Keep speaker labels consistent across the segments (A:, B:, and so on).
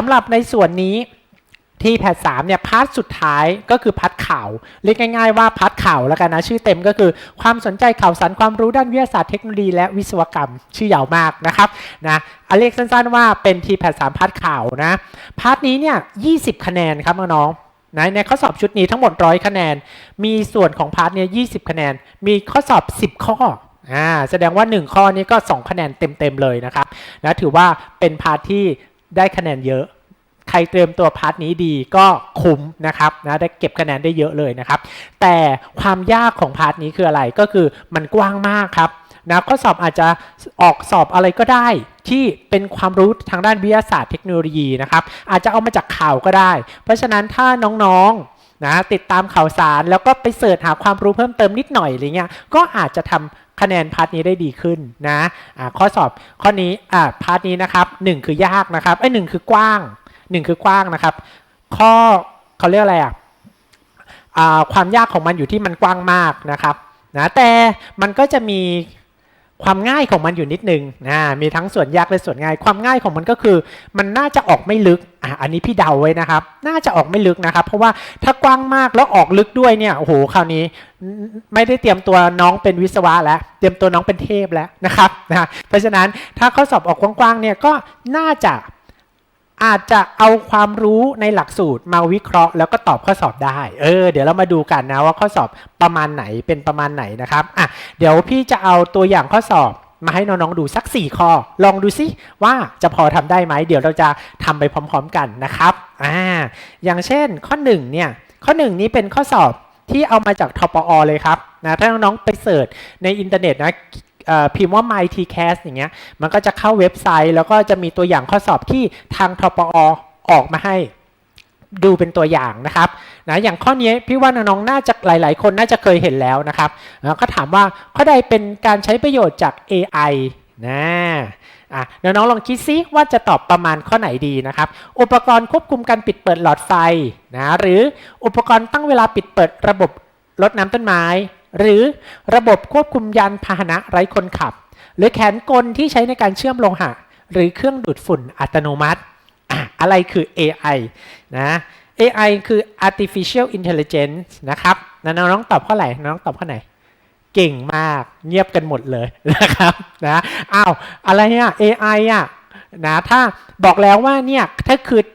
A: สำหรับในส่วนนี้ที่แพทสามเนี่ยพาร์ทสุดท้ายก็คือพาร์ทข่าว เรียกง่ายๆว่าพาร์ทข่าวแล้วกันนะ ชื่อเต็มก็คือความสนใจข่าวสารความรู้ด้านวิทยาศาสตร์เทคโนโลยีและวิศวกรรม ชื่อยาวมากนะครับนะเอเรียกสั้นๆว่าเป็นทีแพทสามพาร์ทข่าวนะพาร์ทนี้เนี่ย20คะแนนครับน้องนะในข้อสอบชุดนี้ทั้งหมดร้อยคะแนน มีส่วนของพาร์ทเนี่ย20คะแนน มีข้อสอบ 10 ข้ออ่าแสดงว่า 1 ข้อนี้ก็ 2 คะแนนเต็มๆเลยนะครับนะถือว่าเป็นพาร์ทที่ ได้คะแนนเยอะ ใครเตรียมตัวพาร์ทนี้ดีก็คุ้มนะครับนะได้เก็บคะแนนได้เยอะเลยนะครับ แต่ความยากของพาร์ทนี้คืออะไรก็คือมันกว้างมากครับนะข้อสอบอาจจะออกสอบอะไรก็ได้ ที่เป็นความรู้ทางด้านวิทยาศาสตร์เทคโนโลยีนะครับ อาจจะเอามาจากข่าวก็ได้ เพราะฉะนั้นถ้าน้องๆนะติดตามข่าวสารแล้วก็ไปเสิร์ชหาความรู้เพิ่มเติมนิดหน่อยอะไรเงี้ยก็อาจจะทำ คะแนนพาร์ทนี้ได้ดีขึ้นนะอ่าข้อสอบข้อนี้อ่าพาร์ทนี้นะครับหนึ่งคือยากนะครับไอ้หนึ่งคือกว้างหนึ่งคือกว้างนะครับ ข้อเขาเรียกอะไรอะอ่าความยากของมันอยู่ที่มันกว้างมากนะครับนะแต่มันก็จะมี ความง่ายของมันอยู่นิดนึงนะมีทั้งส่วนยากและส่วนง่าย ความง่ายของมันก็คือ มันน่าจะออกไม่ลึกอะอันนี้พี่เดาไว้นะครับ น่าจะออกไม่ลึกนะครับ เพราะว่าถ้ากว้างมากแล้วออกลึกด้วยเนี่ยโอ้โหคราวนี้ไม่ได้เตรียมตัวน้องเป็นวิศวะแล้ว เตรียมตัวน้องเป็นเทพแล้วนะครับนะเพราะฉะนั้นถ้าข้อสอบออกกว้างๆเนี่ยก็น่าจะ อาจจะเอาความรู้ในหลักสูตรมาวิเคราะห์ แล้วก็ตอบข้อสอบได้ เออ เดี๋ยวเรามาดูกันนะว่าข้อสอบประมาณไหนเป็นประมาณไหนนะครับ อะ เดี๋ยวพี่จะเอาตัวอย่างข้อสอบมาให้น้องๆดูสัก 4 ข้อ ลองดูซิว่าจะพอทำได้ไหม เดี๋ยวเราจะทำไปพร้อมๆกันนะครับ อ่า อย่างเช่นข้อ1เนี่ย ข้อ 1 นี้เป็นข้อสอบที่เอามาจากทปอเลยครับนะ ถ้าน้องๆไปเสิร์ชในอินเทอร์เน็ตนะ พิมพ์ว่า mytcast อย่างเงี้ยมันก็จะเข้าเว็บไซต์ แล้วก็จะมีตัวอย่างข้อสอบที่ทางทปอออกมาให้ดูเป็นตัวอย่างนะครับนะอย่างข้อนี้พี่ว่าน้องๆน่าจะหลาย ๆ คนน่าจะเคยเห็นแล้วนะครับแล้วก็ถามว่าข้อใดเป็นการใช้ประโยชน์จาก AI นะอะน้องๆลองคิดซิว่าจะตอบประมาณข้อไหนดีนะครับ อุปกรณ์ควบคุมการปิดเปิดหลอดไฟนะหรืออุปกรณ์ตั้งเวลาปิดเปิดระบบรดน้ำต้นไม้ หรือระบบควบคุมยานพาหนะไร้คนขับ หรือแขนกลที่ใช้ในการเชื่อมโลหะ หรือเครื่องดูดฝุ่นอัตโนมัติอะไรคือ AI นะ AI คือ artificial intelligence นะครับนะน้องตอบข้อไหนน้องตอบข้อไหน เก่งมาก เงียบกันหมดเลยนะครับ นะ อ้าว อะไรเนี่ย AI อะ นะ ถ้าบอกแล้วว่าเนี่ย ถ้าคือ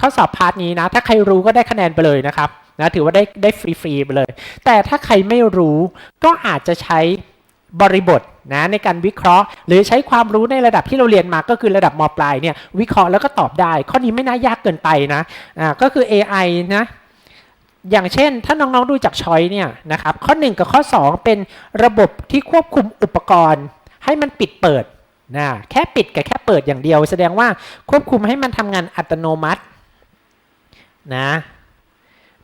A: ข้อสอบพาร์ทนี้นะ ถ้าใครรู้ก็ได้คะแนนไปเลยนะครับ นะถือว่าได้ได้ฟรีๆไปเลย แต่ถ้าใครไม่รู้ก็อาจจะใช้บริบทนะในการวิเคราะห์ หรือใช้ความรู้ในระดับที่เราเรียนมาก็คือระดับมปลายเนี่ยวิเคราะห์แล้วก็ตอบได้ ข้อนี้ไม่น่ายากเกินไปนะอ่าก็คือ AI นะอย่างเช่น ถ้าน้องๆดูจากช้อยเนี่ยนะครับข้อ 1 กับข้อ 2 เป็นระบบที่ควบคุมอุปกรณ์ ให้มันปิดเปิดนะแค่ปิดกับแค่เปิดอย่างเดียว แสดงว่าควบคุมให้มันทำงานอัตโนมัตินะ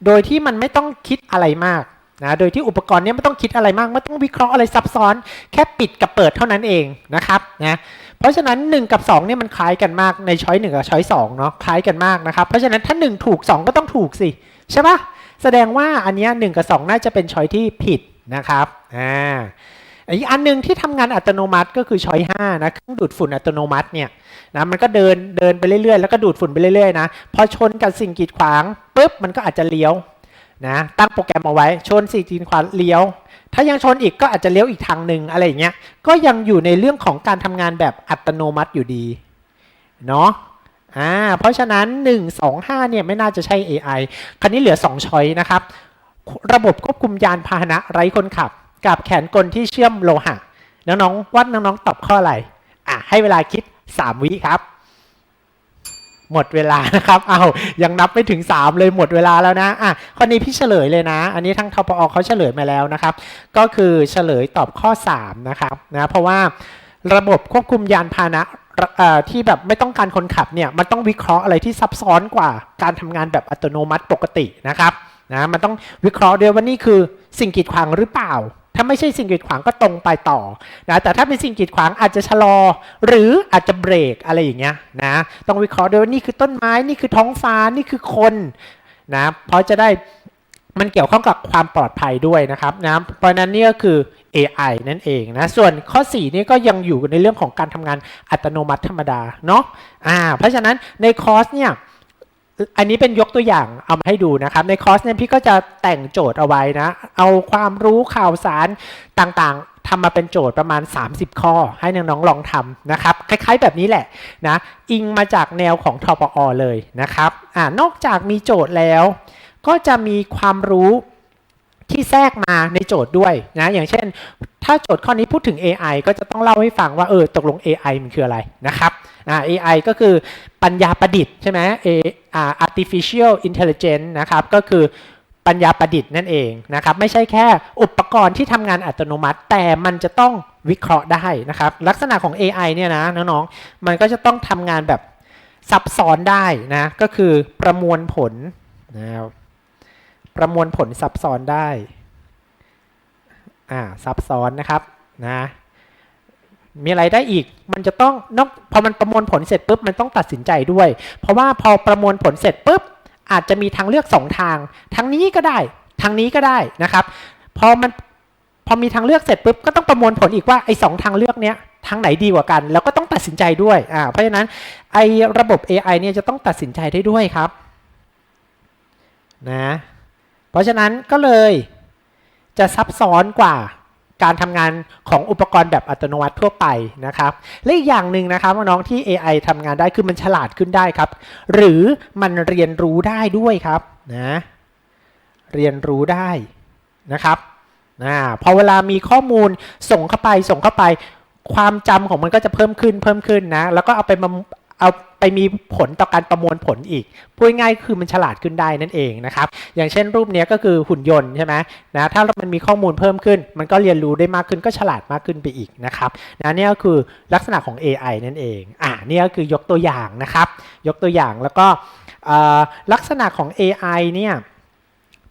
A: โดยที่มันไม่ต้องคิดอะไรมากนะโดยที่อุปกรณ์เนี้ไม่ต้องคิดอะไรมาก ไม่ต้องวิเคราะห์อะไรซับซ้อน แค่ปิดกับเปิดเท่านั้นเองนะครับนะเพราะฉะนั้น 1 กับ2เนี่ยมันคล้ายกันมากในช้อย1กับช้อย2เนาะคล้ายกันมากนะครับเพราะฉะนั้นถ้า 1 ถูก 2 ก็ต้องถูกสิใช่ปะแสดงว่าอันนี้1กับ 2 น่าจะเป็นช้อยที่ผิดนะครับอ่า อีกอันหนึงที่ทำงานอัตโนมัติก็คือช้อย5นะเครื่องดูดฝุ่นอัตโนมัติเนี่ยนะมันก็เดินเดินไปเรื่อยๆ แล้วก็ดูดฝุ่นไปเรื่อยๆนะพอชนกับสิ่งกีดขวางปุ๊บมันก็อาจจะเลี้ยวนะตั้งโปรแกรมเอาไว้ชนสิ่งกีดขวางเลี้ยว ถ้ายังชนอีกก็อาจจะเลี้ยวอีกทางหนึ่งอะไรอย่างเงี้ยก็ยังอยู่ในเรื่องของการทำงานแบบอัตโนมัติอยู่ดีเนาะอ่าเพราะฉะนั้น 1 2 5เนี่ยไม่น่าจะใช่ AI คันนี้เหลือ 2 ช้อยนะครับ ระบบควบคุมยานพาหนะไร้คนขับ กับแขนกลที่เชื่อมโลหะ น้องๆวัดน้องๆตอบข้ออะไรอะให้เวลาคิด 3 วิครับ หมดเวลานะครับเอายังนับไม่ถึง 3 เลยหมดเวลาแล้วนะอะข้อนี้พี่เฉลยเลยนะ อันนี้ทั้งทปอเขาเฉลยมาแล้วนะครับ ก็คือเฉลยตอบข้อ 3 นะครับนะเพราะว่าระบบควบคุมยานพาหนะที่แบบไม่ต้องการคนขับเนี่ยมันต้องวิเคราะห์อะไรที่ซับซ้อนกว่าการทำงานแบบอัตโนมัติปกตินะครับนะมันต้องวิเคราะห์ด้วยว่านี่คือสิ่งกีดขวางหรือเปล่า ถ้าไม่ใช่สิ่งกีดขวางก็ตรงไปต่อนะแต่ถ้าเป็นสิ่งกีดขวางอาจจะชะลอ หรืออาจจะเบรกอะไรอย่างเงี้ยนะต้องวิเคราะห์ด้วยว่านี่คือต้นไม้นี่คือท้องฟ้านี่คือคนนะเพราะจะได้มันเกี่ยวข้องกับความปลอดภัยด้วยนะครับนะเพราะนั้นนี่ก็คือ AI นั่นเองนะ ส่วนข้อ 4 นี่ก็ยังอยู่ในเรื่องของการทำงานอัตโนมัติธรรมดาเนาะอ่าเพราะฉะนั้นในคอร์สเนี่ย อันนี้เป็นยกตัวอย่างเอามาให้ดูนะครับ ในคอร์สเนี่ยพี่ก็จะแต่งโจทย์เอาไว้นะ เอาความรู้ข่าวสารต่างๆทำมาเป็นโจทย์ประมาณ 30 ข้อ ให้น้องๆลองทำนะครับ คล้ายๆแบบนี้แหละนะ อิงมาจากแนวของทปอเลยนะครับอ่านอกจากมีโจทย์แล้ว ก็จะมีความรู้ที่แทรกมาในโจทย์ด้วยนะอย่างเช่น ถ้าโจทย์ข้อนี้พูดถึง AI ก็จะต้องเล่าให้ฟังว่าเออตกลง AI มันคืออะไรนะครับ อ่า AI ก็คือปัญญาประดิษฐ์ใช่ไหม A อ่า artificial intelligence นะครับ ก็คือปัญญาประดิษฐ์นั่นเองนะครับ ไม่ใช่แค่อุปกรณ์ที่ทำงานอัตโนมัติ แต่มันจะต้องวิเคราะห์ได้นะครับ ลักษณะของ AI เนี่ยนะน้องๆ มันก็จะต้องทำงานแบบซับซ้อนได้นะ ก็คือประมวลผลนะครับประมวลผลซับซ้อนได้ อ่าซับซ้อนนะครับนะ มีอะไรได้อีก มันจะต้องนอกพอมันประมวลผลเสร็จปุ๊บมันต้องตัดสินใจด้วย เพราะว่าพอประมวลผลเสร็จปุ๊บอาจจะมีทางเลือกสองทาง ทางนี้ก็ได้ ทางนี้ก็ได้นะครับ พอมันพอมีทางเลือกเสร็จปุ๊บก็ต้องประมวลผลอีกว่าไอ้สองทางเลือกเนี้ยทางไหนดีกว่ากัน แล้วก็ต้องตัดสินใจด้วยอ่าเพราะฉะนั้นไอ้ระบบ AI เนี่ยจะต้องตัดสินใจได้ด้วยครับนะเพราะฉะนั้นก็เลยจะซับซ้อนกว่า การทำงานของอุปกรณ์แบบอัตโนมัติทั่วไปนะครับและอีกอย่างหนึ่งนะครับน้องๆที่ AI ทำงานได้คือมันฉลาดขึ้นได้ครับ หรือมันเรียนรู้ได้ด้วยครับนะเรียนรู้ได้นะครับนะพอเวลามีข้อมูลส่งเข้าไปส่งเข้าไป ความจำของมันก็จะเพิ่มขึ้นเพิ่มขึ้นนะ แล้วก็เอาไปมาเอา ไปมีผลต่อการประมวลผลอีกพูดง่ายคือมันฉลาดขึ้นได้นั่นเองนะครับอย่างเช่นรูปนี้ก็คือหุ่นยนต์ใช่ไหมนะถ้ามันมีข้อมูลเพิ่มขึ้น มันก็เรียนรู้ได้มากขึ้นก็ฉลาดมากขึ้นไปอีกนะครับนะนี่ก็คือลักษณะของ AI นั่นเองอ่านี่ก็คือยกตัวอย่างนะครับ ยกตัวอย่างแล้วก็ลักษณะของ AI เนี่ย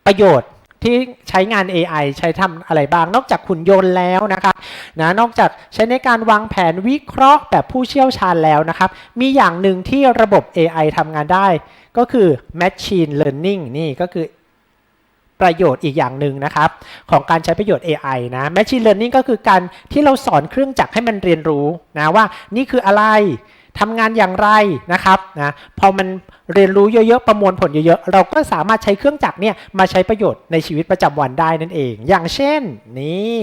A: ประโยชน์ ที่ใช้งาน AI ใช้ทำอะไรบ้าง นอกจากหุ่นยนต์แล้วนะครับนะนอกจากใช้ในการวางแผนวิเคราะห์แบบผู้เชี่ยวชาญแล้วนะครับ มีอย่างหนึ่งที่ระบบ AI ทำงานได้ ก็คือ Machine Learning นี่ก็คือประโยชน์อีกอย่างหนึ่งนะครับ ของการใช้ประโยชน์ AI นะ Machine Learning ก็คือการที่เราสอนเครื่องจักรให้มันเรียนรู้นะว่านี่คืออะไร ทำงานอย่างไรนะครับนะพอมันเรียนรู้เยอะๆ ประมวลผลเยอะๆ เราก็สามารถใช้เครื่องจักรเนี่ยมาใช้ประโยชน์ในชีวิตประจำวันได้นั่นเอง อย่างเช่นนี่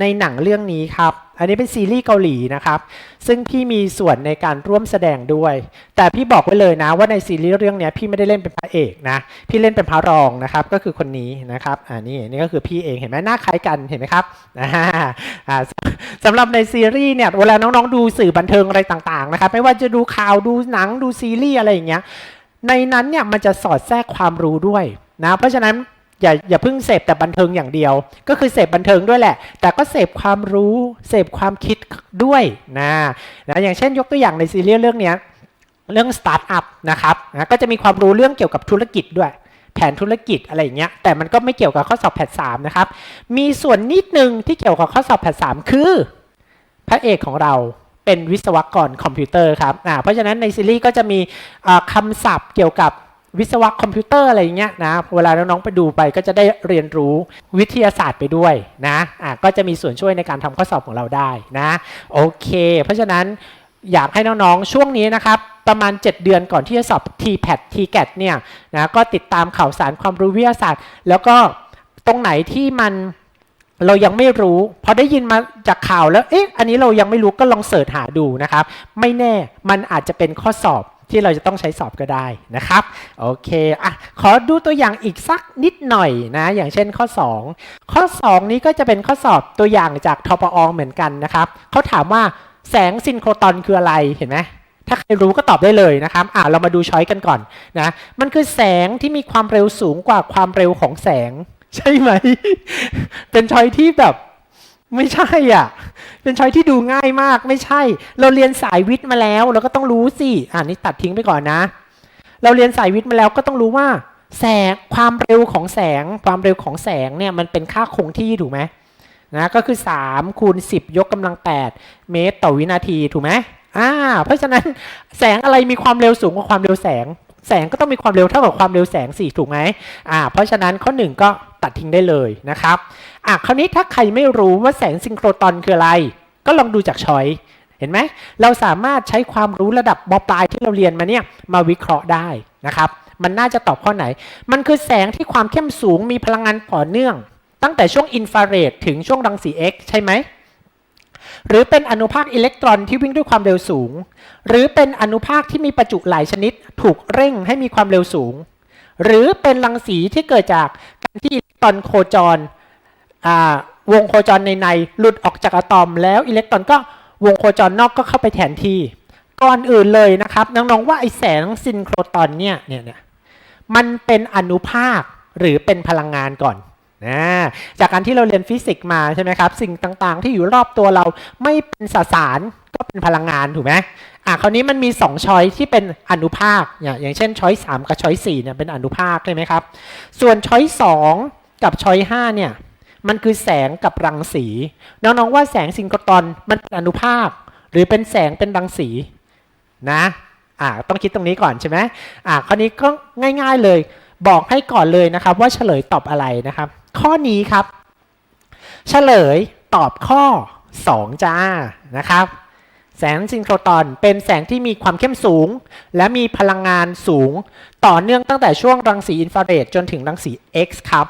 A: ในหนังเรื่องนี้ครับ อันนี้เป็นซีรีส์เกาหลีนะครับ ซึ่งพี่มีส่วนในการร่วมแสดงด้วย แต่พี่บอกไว้เลยนะว่าในซีรีส์เรื่องนี้พี่ไม่ได้เล่นเป็นพระเอกนะ พี่เล่นเป็นพระรองนะครับ ก็คือคนนี้นะครับ อ่านี่นี่ก็คือพี่เองเห็นไหมหน้าคล้ายกันเห็นไหมครับ อ่าสำหรับในซีรีส์เนี่ยเวลาน้องๆดูสื่อบันเทิงอะไรต่างๆนะครับ ไม่ว่าจะดูข่าวดูหนังดูซีรีส์อะไรอย่างเงี้ย ในนั้นเนี่ยมันจะสอดแทรกความรู้ด้วยนะ เพราะฉะนั้น อย่าอย่าเพิ่งเสพแต่บันเทิงอย่างเดียว ก็คือเสพบันเทิงด้วยแหละ แต่ก็เสพความรู้เสพความคิดด้วยนะนะอย่างเช่นยกตัวอย่างในซีรีส์เรื่องนี้เรื่องสตาร์ทอัพนะครับนะก็จะมีความรู้เรื่องเกี่ยวกับธุรกิจด้วย แผนธุรกิจอะไรอย่างเงี้ยแต่มันก็ไม่เกี่ยวกับข้อสอบแพทสามนะครับมีส่วนนิดนึงที่เกี่ยวกับข้อสอบแพทสามคือพระเอกของเราเป็นวิศวกรคอมพิวเตอร์ครับอ่าเพราะฉะนั้นในซีรีส์ก็จะมีคำศัพท์เกี่ยวกับ วิศวะคอมพิวเตอร์อะไรอย่างเงี้ยนะเวลาน้องๆไปดูไปก็จะได้เรียนรู้วิทยาศาสตร์ไปด้วยนะอ่าก็จะมีส่วนช่วยในการทำข้อสอบของเราได้นะโอเค เพราะฉะนั้นอยากให้น้องๆ ช่วงนี้นะครับ ประมาณ 7 เดือนก่อนที่จะสอบ TPAT TGAT เนี่ยนะก็ติดตามข่าวสารความรู้วิทยาศาสตร์ แล้วก็ตรงไหนที่มันเรายังไม่รู้พอได้ยินมาจากข่าวแล้วเอ๊ะอันนี้เรายังไม่รู้ก็ลองเสิร์ชหาดูนะครับ ไม่แน่มันอาจจะเป็นข้อสอบ ที่เราจะต้องใช้สอบก็ได้นะครับโอเคอะขอดูตัวอย่างอีกสักนิดหน่อยนะอย่างเช่นข้อ 2 ข้อ 2 นี้ก็จะเป็นข้อสอบตัวอย่างจากทปอเหมือนกันนะครับเขาถามว่าแสงซินโครตอนคืออะไรเห็นไหมถ้าใครรู้ก็ตอบได้เลยนะครับ อะเรามาดูช้อยกันก่อนนะ มันคือแสงที่มีความเร็วสูงกว่าความเร็วของแสง ใช่ไหม เป็นช้อยที่แบบ ไม่ใช่อะ เป็นช้อยที่ดูง่ายมากไม่ใช่ เราเรียนสายวิทย์มาแล้ว เราก็ต้องรู้สิอ่านี่ตัดทิ้งไปก่อนนะ เราเรียนสายวิทย์มาแล้วก็ต้องรู้ว่า แสงความเร็วของแสง ความเร็วของแสงเนี่ยมันเป็นค่าคงที่ถูกไหมนะก็คือ3คูณ10 ยกกำลัง 8 เมตรต่อวินาทีถูกไหมอ่าเพราะฉะนั้นแสงอะไรมีความเร็วสูงกว่าความเร็วแสง แสงก็ต้องมีความเร็วเท่ากับความเร็วแสงสิถูกไหมอ่าเพราะฉะนั้นข้อหนึ่งก็ตัดทิ้งได้เลยนะครับ อะคราวนี้ถ้าใครไม่รู้ว่าแสงซิงโครตอนคืออะไร ก็ลองดูจากชอยเห็นไหมเราสามารถใช้ความรู้ระดับมปลายที่เราเรียนมาเนี่ยมาวิเคราะห์ได้นะครับ มันน่าจะตอบข้อไหน มันคือแสงที่ความเข้มสูงมีพลังงานต่อเนื่อง ตั้งแต่ช่วงอินฟราเรดถึงช่วงรังสี X ใช่ไหมหรือเป็นอนุภาคอิเล็กตรอนที่วิ่งด้วยความเร็วสูง หรือเป็นอนุภาคที่มีประจุหลายชนิด ถูกเร่งให้มีความเร็วสูง หรือเป็นรังสีที่เกิดจากการที่อิเล็กตรอนโคจร วงโคจรในในหลุดออกจากอะตอม แล้วอิเล็กตรอนก็วงโคจรนอกก็เข้าไปแทนที่ ก่อนอื่นเลยนะครับน้องๆว่าไอแสงซินโครตอนเนี่ยเนี่ยเนี่ยมันเป็นอนุภาคหรือเป็นพลังงานก่อนนะจากการที่เราเรียนฟิสิกส์มาใช่ไหมครับ สิ่งต่างๆ ที่อยู่รอบตัวเราไม่เป็นสสารก็เป็นพลังงานถูกไหมอะคราวนี้มันมี 2 ช้อยที่เป็นอนุภาค อย่างอย่างเช่นช้อย3กับช้อย4เนี่ยเป็นอนุภาคใช่ไหมครับ ส่วนช้อย2กับช้อย5เนี่ย มันคือแสงกับรังสี น้องๆว่าแสงซินโครตอนมันเป็นอนุภาค หรือเป็นแสงเป็นรังสีนะอ่าต้องคิดตรงนี้ก่อนใช่ไหมอ่าคราวนี้ก็ง่าย ๆเลย บอกให้ก่อนเลยนะครับ ว่าเฉลยตอบอะไรนะครับ ข้อนี้ครับ เฉลยตอบข้อ 2 จ้านะครับ แสงซินโครตอนเป็นแสงที่มีความเข้มสูง และมีพลังงานสูง ต่อเนื่องตั้งแต่ช่วงรังสีอินฟราเรดจนถึงรังสี X ครับ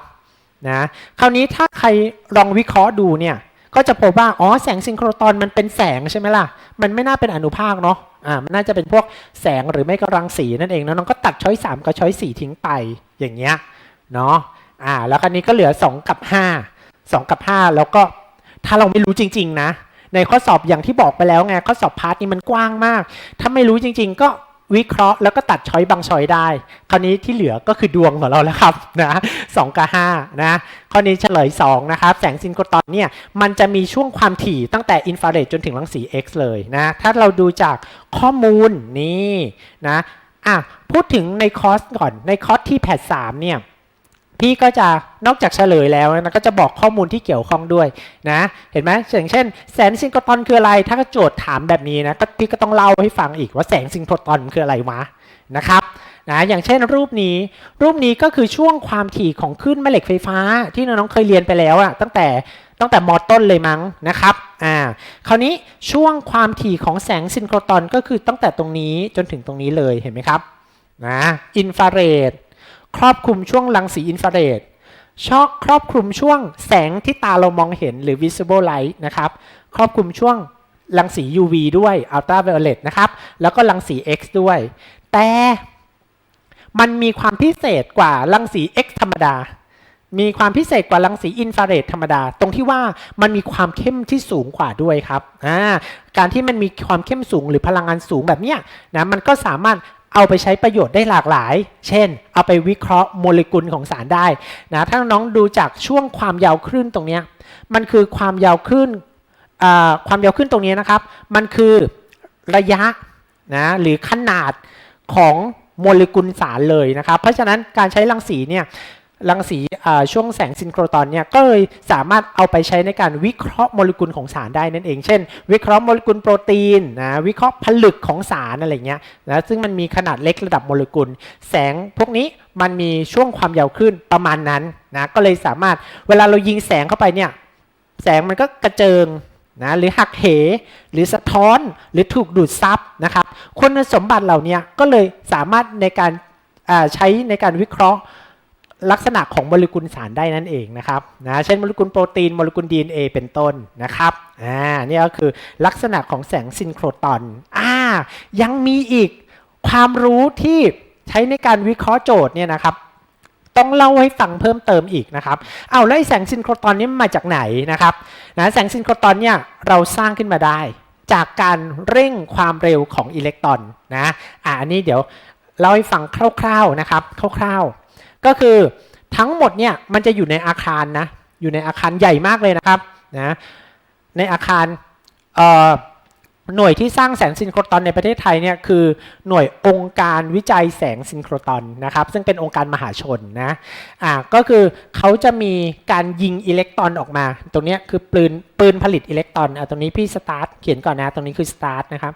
A: นะคราวนี้ถ้าใครลองวิเคราะห์ดูเนี่ยก็จะพบว่าอ๋อแสงซินโครตอนมันเป็นแสงใช่ไหมล่ะ มันไม่น่าเป็นอนุภาคเนาะอ่ามันน่าจะเป็นพวกแสงหรือไม่ก็รังสีนั่นเองนะน้องก็ตัดช้อย 3 กับช้อย 4 ทิ้งไปอย่างเงี้ยเนาะอ่าแล้วคราวนี้ก็เหลือ 2 กับ 5 2 กับ 5 แล้วก็ถ้าเราไม่รู้จริง ๆ นะ ในข้อสอบอย่างที่บอกไปแล้วไงข้อสอบพาร์ทนี้มันกว้างมาก ถ้าไม่รู้จริง ๆ ก็ วิเคราะห์แล้วก็ตัดช้อยบางช้อยได้ คราวนี้ที่เหลือก็คือดวงของเราแล้วครับนะสกับ5นะข้อนี้เฉลย2นะครับแสงซินโครตอนเนี่ยมันจะมีช่วงความถี่ตั้งแต่อินฟราเรดจนถึงรังสี X เลยนะถ้าเราดูจากข้อมูลนี่นะอะพูดถึงในคอร์สก่อนในคอร์สที่แพทสามเนี่ย พี่ก็จะนอกจากเฉลยแล้วนะก็จะบอกข้อมูลที่เกี่ยวข้องด้วยนะเห็นไหมอย่างเช่น แสงซินโครตอนคืออะไร ถ้าโจทย์ถามแบบนี้นะก็พี่ก็ต้องเล่าให้ฟังอีกว่าแสงซินโครตอนคืออะไรวะนะครับนะอย่างเช่นรูปนี้ รูปนี้ก็คือช่วงความถี่ของคลื่นแม่เหล็กไฟฟ้าที่น้องๆเคยเรียนไปแล้วอะตั้งแต่ตั้งแต่มอต้นเลยมั้งนะครับอ่าคราวนี้ช่วงความถี่ของแสงซินโครตอนก็คือตั้งแต่ตรงนี้จนถึงตรงนี้เลยเห็นไหมครับนะอินฟราเรด ครอบคลุมช่วงรังสีอินฟราเรดชอบครอบคลุมช่วงแสงที่ตาเรามองเห็นหรือ visible light นะครับครอบคลุมช่วงรังสี UV ด้วย ultraviolet นะครับ แล้วก็รังสี X ด้วย แต่มันมีความพิเศษกว่ารังสี X ธรรมดา มีความพิเศษกว่ารังสีอินฟราเรดธรรมดา ตรงที่ว่ามันมีความเข้มที่สูงกว่าด้วยครับ การที่มันมีความเข้มสูงหรือพลังงานสูงแบบเนี้ยนะ มันก็สามารถ เอาไปใช้ประโยชน์ได้หลากหลาย เช่น เอาไปวิเคราะห์โมเลกุลของสารได้นะถ้าน้องดูจากช่วงความยาวคลื่นตรงนี้มันคือความยาวคลื่นความยาวคลื่นตรงนี้นะครับ มันคือระยะนะหรือขนาดของโมเลกุลสารเลยนะครับ เพราะฉะนั้นการใช้รังสีเนี่ย รังสีช่วงแสงซินโครตอนเนี่ยก็เลยสามารถเอาไปใช้ในการวิเคราะห์โมเลกุลของสารได้นั่นเอง เช่น วิเคราะห์โมเลกุลโปรตีนนะวิเคราะห์ผลึกของสารอะไรเงี้ยนะซึ่งมันมีขนาดเล็กระดับโมเลกุล แสงพวกนี้มันมีช่วงความยาวคลื่นประมาณนั้นนะก็เลยสามารถเวลาเรายิงแสงเข้าไปเนี่ยแสงมันก็กระเจิงนะหรือหักเห หรือสะท้อนหรือถูกดูดซับนะครับคุณสมบัติเหล่านี้ก็เลยสามารถในการใช้ในการวิเคราะห์ ลักษณะของโมเลกุลสารได้นั่นเองนะครับนะเช่นโมเลกุลโปรตีนโมเลกุล DNA เป็นต้นนะครับอ่านี่ก็คือลักษณะของแสงซินโครตอนอ่ายังมีอีกความรู้ที่ใช้ในการวิเคราะห์โจทย์เนี่ยนะครับต้องเล่าให้ฟังเพิ่มเติมอีกนะครับ เอาแล้วแสงซินโครตอนนี้มาจากไหนนะครับนะแสงซินโครตอนเนี่ยเราสร้างขึ้นมาได้ จากการเร่งความเร็วของอิเล็กตรอนนะอ่าอันนี้เดี๋ยวเล่าให้ฟังคร่าวๆนะครับคร่าวๆ ก็คือทั้งหมดเนี่ยมันจะอยู่ในอาคารนะอยู่ในอาคารใหญ่มากเลยนะครับนะในอาคารหน่วยที่สร้างแสงซินโครตอนในประเทศไทยเนี่ยคือหน่วยองค์การวิจัยแสงซินโครตอนนะครับซึ่งเป็นองค์การมหาชนนะอ่าก็คือเขาจะมีการยิงอิเล็กตรอนออกมา ตรงเนี้ยคือปืนปืนผลิตอิเล็กตรอนอะตรงนี้พี่สตาร์ทเขียนก่อนนะตรงนี้คือสตาร์ทนะครับ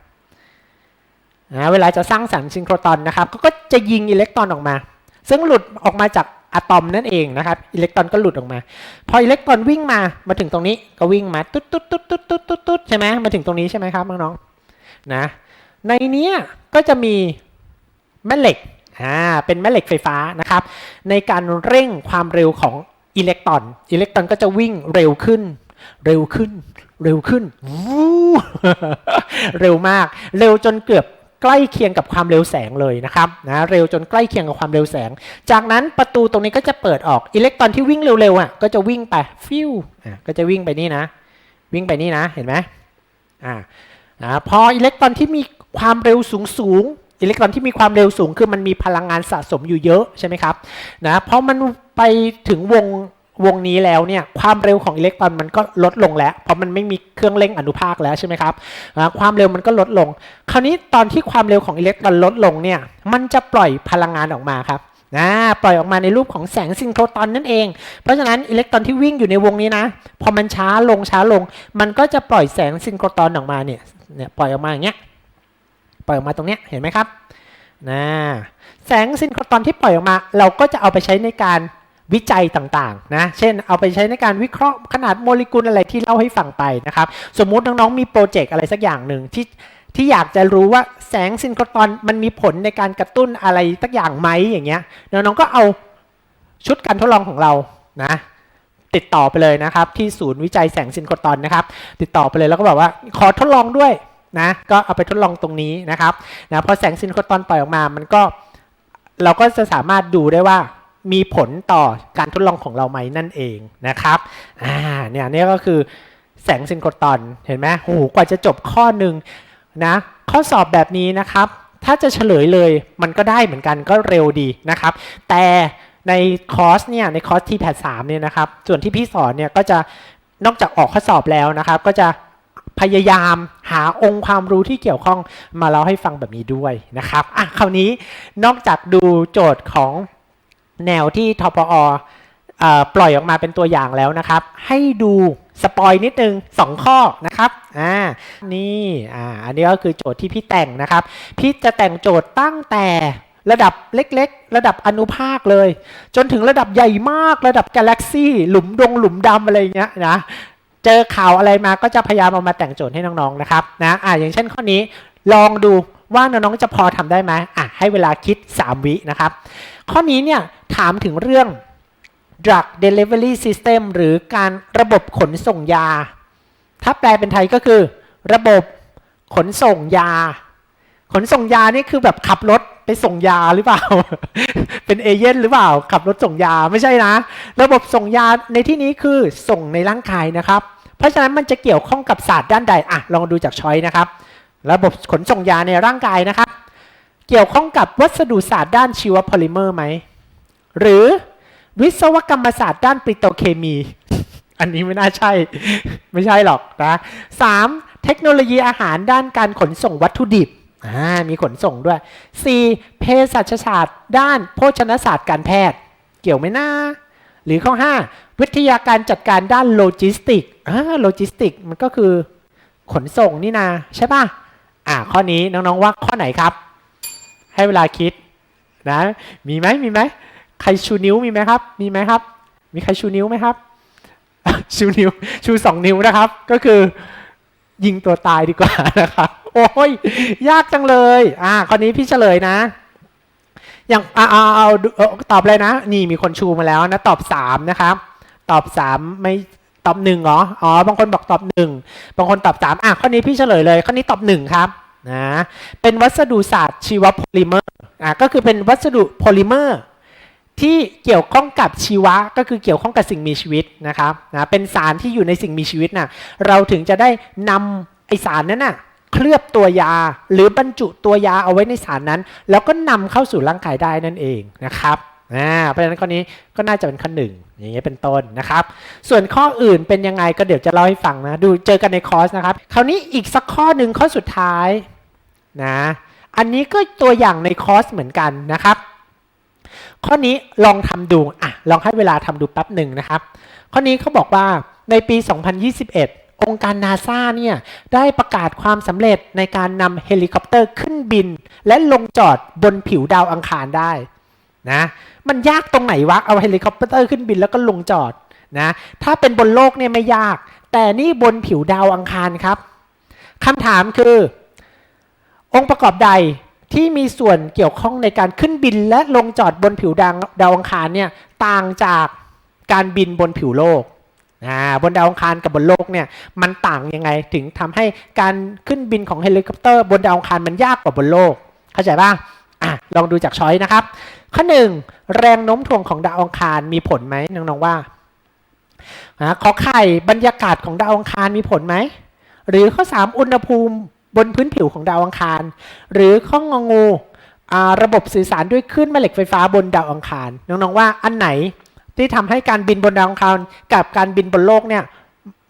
A: นะเวลาจะสร้างแสงซินโครตอนนะครับเขาก็จะยิงอิเล็กตรอนออกมา ซึ่งหลุดออกมาจากอะตอมนั่นเองนะครับอิเล็กตรอนก็หลุดออกมา พออิเล็กตรอนวิ่งมามาถึงตรงนี้ก็วิ่งมาตุ๊ดตุ๊ดตุ๊ดตุ๊ดตุ๊ดตุ๊ดตุ๊ดใช่ไหมมาถึงตรงนี้ใช่ไหมครับน้องๆนะในเนี้ยก็จะมีแม่เหล็กอ่าเป็นแม่เหล็กไฟฟ้านะครับ ในการเร่งความเร็วของอิเล็กตรอนอิเล็กตรอนก็จะวิ่งเร็วขึ้น เร็วขึ้น เร็วขึ้นวู้เร็วมาก เร็วจนเกือบ ใกล้เคียงกับความเร็วแสงเลยนะครับนะเร็วจนใกล้เคียงกับความเร็วแสง จากนั้นประตูตรงนี้ก็จะเปิดออกอิเล็กตรอนที่วิ่งเร็วๆอะก็จะวิ่งไปฟิวอะก็จะวิ่งไปนี่นะ วิ่งไปนี่นะเห็นไหมอ่าอ่าพออิเล็กตรอนที่มีความเร็วสูงสูงอิเล็กตรอนที่มีความเร็วสูงคือมันมีพลังงานสะสมอยู่เยอะใช่ไหมครับนะเพราะมันไปถึงวง วงนี้แล้วเนี่ยความเร็วของอิเล็กตรอนมันก็ลดลงแล้ว เพราะมันไม่มีเครื่องเร่งอนุภาคแล้วใช่ไหมครับความเร็วมันก็ลดลง คราวนี้ตอนที่ความเร็วของอิเล็กตรอนลดลงเนี่ยมันจะปล่อยพลังงานออกมาครับนะปล่อยออกมาในรูปของแสงซินโครตอนนั่นเอง เพราะฉะนั้นอิเล็กตรอนที่วิ่งอยู่ในวงนี้นะ พอมันช้าลงช้าลง มันก็จะปล่อยแสงซินโครตอนออกมาเนี่ยเนี่ยปล่อยออกมาอย่างเงี้ยปล่อยออกมาตรงเนี้ยเห็นไหมครับนะแสงซินโครตอนที่ปล่อยออกมา เราก็จะเอาไปใช้ในการ วิจัยต่างๆนะ เช่นเอาไปใช้ในการวิเคราะห์ขนาดโมเลกุลอะไรที่เล่าให้ฟังไปนะครับ สมมุติน้องๆมีโปรเจกต์อะไรสักอย่างหนึ่งที่ที่อยากจะรู้ว่าแสงซินโครตอนมันมีผลในการกระตุ้นอะไรสักอย่างไหมอย่างเงี้ยน้องๆก็เอาชุดการทดลองของเรานะติดต่อไปเลยนะครับ ที่ศูนย์วิจัยแสงซินโครตอนนะครับ ติดต่อไปเลยแล้วก็บอกว่าขอทดลองด้วยนะก็เอาไปทดลองตรงนี้นะครับนะพอแสงซินโครตอนปล่อยออกมามันก็เราก็จะสามารถดูได้ว่า มีผลต่อการทดลองของเราไหมนั่นเองนะครับอ่าเนี่ยนี่ก็คือแสงซินโครตอนเห็นไหมโอ้โหกว่าจะจบข้อหนึ่งนะข้อสอบแบบนี้นะครับ ถ้าจะเฉลยเลยมันก็ได้เหมือนกันก็เร็วดีนะครับ แต่ในคอร์สเนี่ยในคอร์สที่แพทสามเนี่ยนะครับ ส่วนที่พี่สอนเนี่ยก็จะนอกจากออกข้อสอบแล้วนะครับ ก็จะพยายามหาองค์ความรู้ที่เกี่ยวข้องมาเล่าให้ฟังแบบนี้ด้วยนะครับอะคราวนี้นอกจากดูโจทย์ของ แนวที่ทปอเอ่อปล่อยออกมาเป็นตัวอย่างแล้วนะครับ ให้ดูสปอยนิดนึงสองข้อนะครับอ่านี่อ่าอันนี้ก็คือโจทย์ที่พี่แต่งนะครับ พี่จะแต่งโจทย์ตั้งแต่ระดับเล็กๆ ระดับอนุภาคเลย จนถึงระดับใหญ่มากระดับกาแล็กซี่หลุมดงหลุมดำอะไรอย่างเงี้ยนะเจอข่าวอะไรมาก็จะพยายามเอามาแต่งโจทย์ให้น้องๆนะครับนะอ่าอย่างเช่นข้อนี้ลองดู ว่าน้องๆจะพอทำได้ไหมอะให้เวลาคิด 3 วินะครับ ข้อนี้เนี่ยถามถึงเรื่อง drug delivery system หรือการระบบขนส่งยา ถ้าแปลเป็นไทยก็คือ ระบบขนส่งยา ขนส่งยานี่คือแบบขับรถไปส่งยาหรือเปล่า เป็นเอเย่นหรือเปล่า ขับรถส่งยาไม่ใช่นะ ระบบส่งยาในที่นี้คือส่งในร่างกายนะครับ เพราะฉะนั้นมันจะเกี่ยวข้องกับศาสตร์ด้านใด อะ ลองดูจากช้อยนะครับ ระบบขนส่งยาในร่างกายนะครับ เกี่ยวข้องกับวัสดุศาสตร์ด้านชีวโพลิเมอร์ไหม หรือวิศวกรรมศาสตร์ด้านปิโตเคมี อันนี้ไม่น่าใช่ ไม่ใช่หรอกนะสามเทคโนโลยีอาหารด้านการขนส่งวัตถุดิบอ่ามีขนส่งด้วย 4. เภสัชศาสตร์ ด้านโภชนศาสตร์การแพทย์ เกี่ยวไหมนะหรือข้อ 5 วิทยาการจัดการด้านโลจิสติกอ่าโลจิสติกมันก็คือขนส่งนี่นาใช่ป่ะ อ่าข้อนี้น้องๆว่าข้อไหนครับ ให้เวลาคิดนะ มีไหมมีไหมใครชูนิ้วมีไหมครับ มีไหมครับ มีใครชูนิ้วไหมครับ ชูนิ้วชูสองนิ้วนะครับ ก็คือ ยิงตัวตายดีกว่านะครับโอ้ยยากจังเลย อ่าข้อนี้พี่เฉลยนะอย่างเอาเอาเอาเอาตอบเลยนะ นี่มีคนชูมาแล้วนะ ตอบสามนะครับ ตอบสามไม่ ตอบหนึ่งเหรอ อ๋อ บางคนบอกตอบหนึ่ง บางคนตอบสามอะ ข้อนี้พี่เฉลยเลย ข้อนี้ตอบหนึ่งครับ นะ เป็นวัสดุศาสตร์ชีวโพลิเมอร์ อะ ก็คือเป็นวัสดุโพลิเมอร์ที่เกี่ยวข้องกับชีวะก็คือเกี่ยวข้องกับสิ่งมีชีวิตนะครับนะเป็นสารที่อยู่ในสิ่งมีชีวิตน่ะเราถึงจะได้นำไอสารนั้นน่ะเคลือบตัวยาหรือบรรจุตัวยาเอาไว้ในสารนั้น แล้วก็นำเข้าสู่ร่างกายได้นั่นเองนะครับอ่าเพราะฉะนั้นข้อนี้ก็น่าจะเป็นข้อหนึ่ง อย่างเงี้ยเป็นต้นนะครับ ส่วนข้ออื่นเป็นยังไงก็เดี๋ยวจะเล่าให้ฟังนะ ดูเจอกันในคอร์สนะครับ คราวนี้อีกสักข้อหนึ่งข้อสุดท้ายนะ อันนี้ก็ตัวอย่างในคอร์สเหมือนกันนะครับ ข้อนี้ลองทำดูอะลองให้เวลาทำดูแป๊บหนึ่งนะครับ ข้อนี้เขาบอกว่าในปี 2021องค์การนาซาเนี่ยได้ประกาศความสำเร็จในการนำเฮลิคอปเตอร์ขึ้นบิน และลงจอดบนผิวดาวอังคารได้นะ มันยากตรงไหนวะ เอาเฮลิคอปเตอร์ขึ้นบินแล้วก็ลงจอดนะ ถ้าเป็นบนโลกเนี่ยไม่ยาก แต่นี่บนผิวดาวอังคารครับคำถามคือ องค์ประกอบใดที่มีส่วนเกี่ยวข้องในการขึ้นบินและลงจอดบนผิวดาวดาวอังคารเนี่ยต่างจากการบินบนผิวโลกอ่าบนดาวอังคารกับบนโลกเนี่ยมันต่างยังไงถึงทำให้การขึ้นบินของเฮลิคอปเตอร์บนดาวอังคารมันยากกว่าบนโลก เข้าใจป่ะ อะลองดูจากช้อยนะครับ ข้อหนึ่งแรงโน้มถ่วงของดาวองคารมีผลไหมน้องๆว่าอะขอไข่บรรยากาศของดาวองคารมีผลไหม หรือข้อ 3 อุณหภูมิบนพื้นผิวของดาวอังคาร หรือข้องงูระบบสื่อสารด้วยคลื่นแม่เหล็กไฟฟ้าบนดาวอังคาร น้องๆว่าอันไหนที่ทำให้การบินบนดาวอังคารกับการบินบนโลกเนี่ย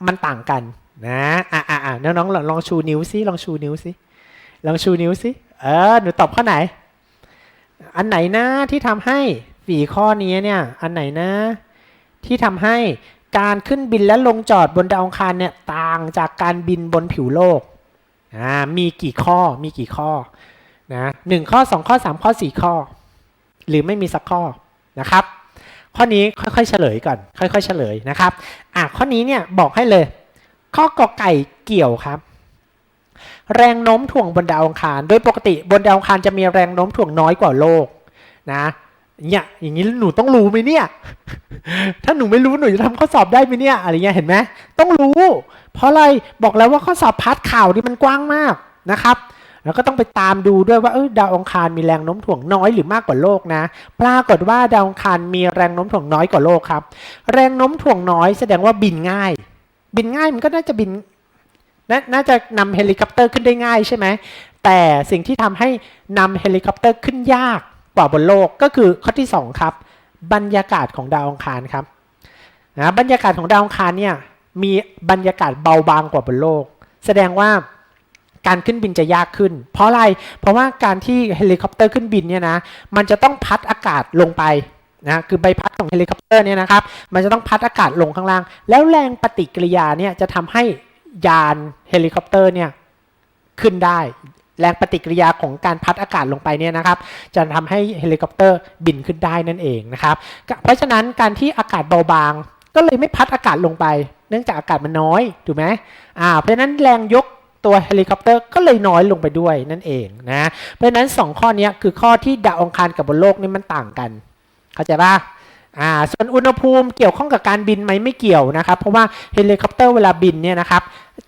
A: มันต่างกันนะอะอะอะน้องๆลองลองชูนิ้วซิลองชูนิ้วซิลองชูนิ้วซิเออหนูตอบข้อไหน อันไหนนะที่ทำให้สี่ข้อนี้เนี่ยอันไหนนะ ที่ทำให้การขึ้นบินและลงจอดบนดาวอังคารเนี่ยต่างจากการบินบนผิวโลกอ่ามีกี่ข้อมีกี่ข้อนะหนึ่งข้อสองข้อสามข้อสี่ข้อ หรือไม่มีสักข้อนะครับ ข้อนี้ค่อยๆเฉลยก่อน ค่อยๆเฉลยนะครับอะข้อนี้เนี่ยบอกให้เลย ข้อกอไก่เกี่ยวครับ แรงโน้มถ่วงบนดาวอังคาร โดยปกติบนดาวอังคารจะมีแรงโน้มถ่วงน้อยกว่าโลกนะเนี่ยอย่างนี้หนูต้องรู้ไหมเนี่ย ถ้าหนูไม่รู้หนูจะทำข้อสอบได้ไหมเนี่ยอะไรเงี้ยเห็นไหมต้องรู้ เพราะอะไรบอกแล้วว่าข้อสอบพาร์ทข่าวนี่มันกว้างมากนะครับแล้วก็ต้องไปตามดูด้วยว่าเออดาวองคารมีแรงโน้มถ่วงน้อยหรือมากกว่าโลกนะ ปรากฏว่าดาวองคารมีแรงโน้มถ่วงน้อยกว่าโลกครับ แรงโน้มถ่วงน้อยแสดงว่าบินง่าย บินง่ายมันก็น่าจะบิน นน่าจะนำเฮลิคอปเตอร์ขึ้นได้ง่ายใช่ไหม แต่สิ่งที่ทำให้นำเฮลิคอปเตอร์ขึ้นยากกว่าบนโลกก็คือข้อที่สองครับ บรรยากาศของดาวอังคารครับนะบรรยากาศของดาวอังคารเนี่ยมีบรรยากาศเบาบางกว่าบนโลก แสดงว่าการขึ้นบินจะยากขึ้น เพราะอะไร เพราะว่าการที่เฮลิคอปเตอร์ขึ้นบินเนี่ยนะ มันจะต้องพัดอากาศลงไปนะ คือใบพัดของเฮลิคอปเตอร์เนี่ยนะครับ มันจะต้องพัดอากาศลงข้างล่าง แล้วแรงปฏิกิริยาเนี่ยจะทำให้ ยานเฮลิคอปเตอร์เนี่ยขึ้นได้ แรงปฏิกิริยาของการพัดอากาศลงไปเนี่ยนะครับ จะทำให้เฮลิคอปเตอร์บินขึ้นได้นั่นเองนะครับ เพราะฉะนั้นการที่อากาศเบาบาง ก็เลยไม่พัดอากาศลงไป เนื่องจากอากาศมันน้อยถูกไหมอ่าเพราะฉะนั้นแรงยกตัวเฮลิคอปเตอร์ก็เลยน้อยลงไปด้วยนั่นเองนะเพราะฉะนั้น 2 ข้อนี้คือข้อที่ดาวองคารกับบนโลกนี่มันต่างกัน เข้าใจป่ะ อ่าส่วนอุณหภูมิเกี่ยวข้องกับการบินไหมไม่เกี่ยวนะครับ เพราะว่าเฮลิคอปเตอร์เวลาบินเนี่ยนะครับ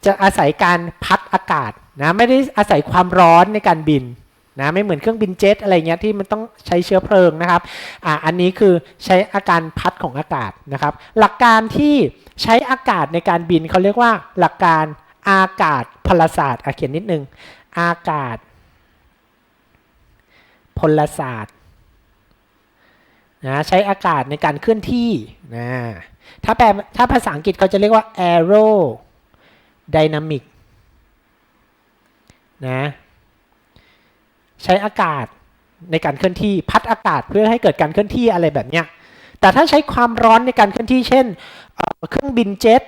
A: จะอาศัยการพัดอากาศนะไม่ได้อาศัยความร้อนในการบินนะไม่เหมือนเครื่องบินเจ็ตอะไรเงี้ยที่มันต้องใช้เชื้อเพลิงนะครับอ่าอันนี้คือใช้อาการพัดของอากาศนะครับ หลักการที่ใช้อากาศในการบินเขาเรียกว่าหลักการอากาศพลศาสตร์อะเขียนนิดนึงอากาศพลศาสตร์ นะใช้อากาศในการเคลื่อนที่นะถ้าแปลถ้าภาษาอังกฤษเขาจะเรียกว่า aero dynamic นะใช้อากาศในการเคลื่อนที่พัดอากาศเพื่อให้เกิดการเคลื่อนที่อะไรแบบเนี้ยแต่ถ้าใช้ความร้อนในการเคลื่อนที่เช่นเครื่องบินเจ็ต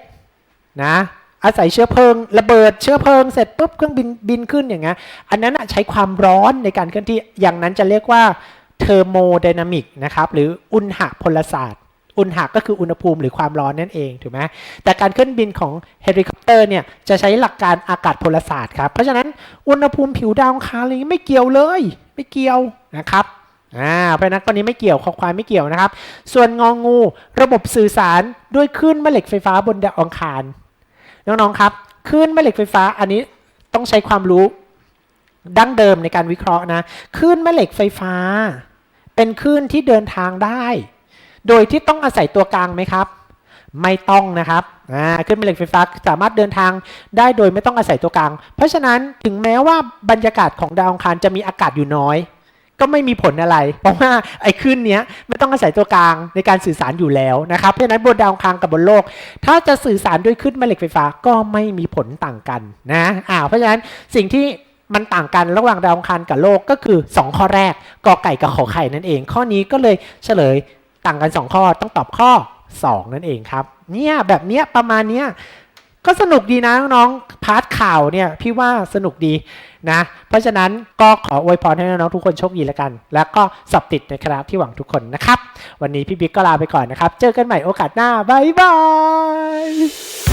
A: นะอาศัยเชื้อเพลิงระเบิดเชื้อเพลิงเสร็จปุ๊บเครื่องบินบินขึ้นอย่างเงี้ยอันนั้นใช้ความร้อนในการเคลื่อนที่อย่างนั้นจะเรียกว่า เทอร์โมไดนามิกนะครับหรืออุณหพลศาสตร์ อุณหะก็คืออุณหภูมิหรือความร้อนนั่นเองถูกไหมแต่การเคลื่อนบินของเฮลิคอปเตอร์เนี่ยจะใช้หลักการอากาศพลศาสตร์ครับเพราะฉะนั้นอุณหภูมิผิวดาวอังคารอะไรนี้ไม่เกี่ยวเลย ไม่เกี่ยวนะครับอ่าเพราะนั้นตอนนี้ไม่เกี่ยวคอควายไม่เกี่ยวนะครับ ส่วนงองูระบบสื่อสารด้วยคลื่นแม่เหล็กไฟฟ้าบนดาวอังคารน้องๆครับคลื่นแม่เหล็กไฟฟ้าอันนี้ต้องใช้ความรู้ดั้งเดิมในการวิเคราะห์นะคลื่นแม่เหล็กไฟฟ้า เป็นคลื่นที่เดินทางได้ โดยที่ต้องอาศัยตัวกลางไหมครับ ไม่ต้องนะครับอ่าขึ้นแม่เหล็กไฟฟ้าสามารถเดินทางได้โดยไม่ต้องอาศัยตัวกลาง เพราะฉะนั้นถึงแม้ว่าบรรยากาศของดาวอังคารจะมีอากาศอยู่น้อย ก็ไม่มีผลอะไร เพราะว่าไอ้คลื่นเนี้ยไม่ต้องอาศัยตัวกลางในการสื่อสารอยู่แล้วนะครับ เพราะฉะนั้นบนดาวอังคารกับบนโลก ถ้าจะสื่อสารด้วยคลื่นแม่เหล็กไฟฟ้าก็ไม่มีผลต่างกันนะอ่าเพราะฉะนั้นสิ่งที่ มันต่างกันระหว่างดาวอังคารกับโลกก็คือ 2 ข้อแรกกอไก่กับขอไข่นั่นเอง ข้อนี้ก็เลยเฉลยต่างกัน 2 ข้อต้องตอบข้อ 2 นั่นเองครับ เนี่ยแบบเนี้ยประมาณเนี้ยก็สนุกดีนะน้องๆพาร์ทข่าวเนี่ยพี่ว่าสนุกดีนะ เพราะฉะนั้นก็ขออวยพรให้น้องๆทุกคนโชคดีแล้วกัน แล้วก็สอบติดในครับที่หวังทุกคนนะครับ วันนี้พี่บิ๊กก็ลาไปก่อนนะครับ เจอกันใหม่โอกาสหน้า บ๊ายบาย